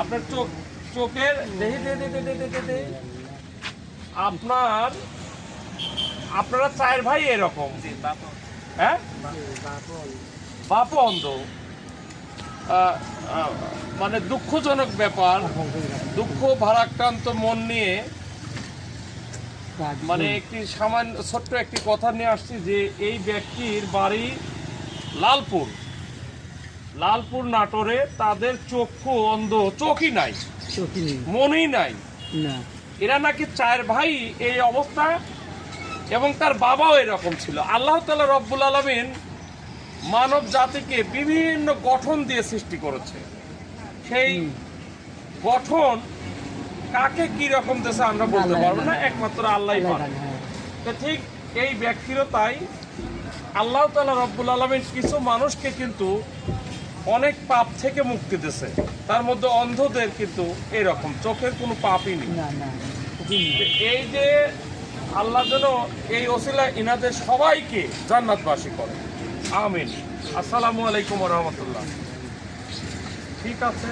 আপনার চোখ চোখের। আপনার আপনারা চার ভাই এরকম। হ্যাঁ? বাপ অন্ধ মানে দুঃখজনক ব্যাপার। দুঃখ ভারাক্রান্ত মন নিয়ে মানে একটি সামান্য ছোট্ট একটি কথা নিয়ে আসছি যে এই ব্যক্তির বাড়ি লালপুর। লালপুর নাটোরে তাদের চক্ষু অন্ধ চোখই নাই। মনই নাই। এরা নাকি চার ভাই এই অবস্থা। এবং তার বাবাও এরকম ছিল। আল্লাহ তালা রব্বুল আলমিন মানব জাতিকে বিভিন্ন গঠন দিয়ে সৃষ্টি করেছে। সেই গঠন কাকে কি রকম দেশে আমরা বলতে পারব না একমাত্র আল্লাহ হ্যাঁ। তো ঠিক এই ব্যক্তিরও তাই। আল্লাহ তালা রব্বুল আলমিন কিছু মানুষকে কিন্তু অনেক পাপ থেকে মুক্তি দিছে। তার মধ্যে অন্ধদের কিন্তু এরকম চোখের কোনো পাপই নেই। এই যে আল্লাহ যেন এই অসিলা ইনাদের সবাইকে জান্নাতবাসী করে। আমিন। আসসালামু আলাইকুম রহমতুল্লাহ। ঠিক আছে?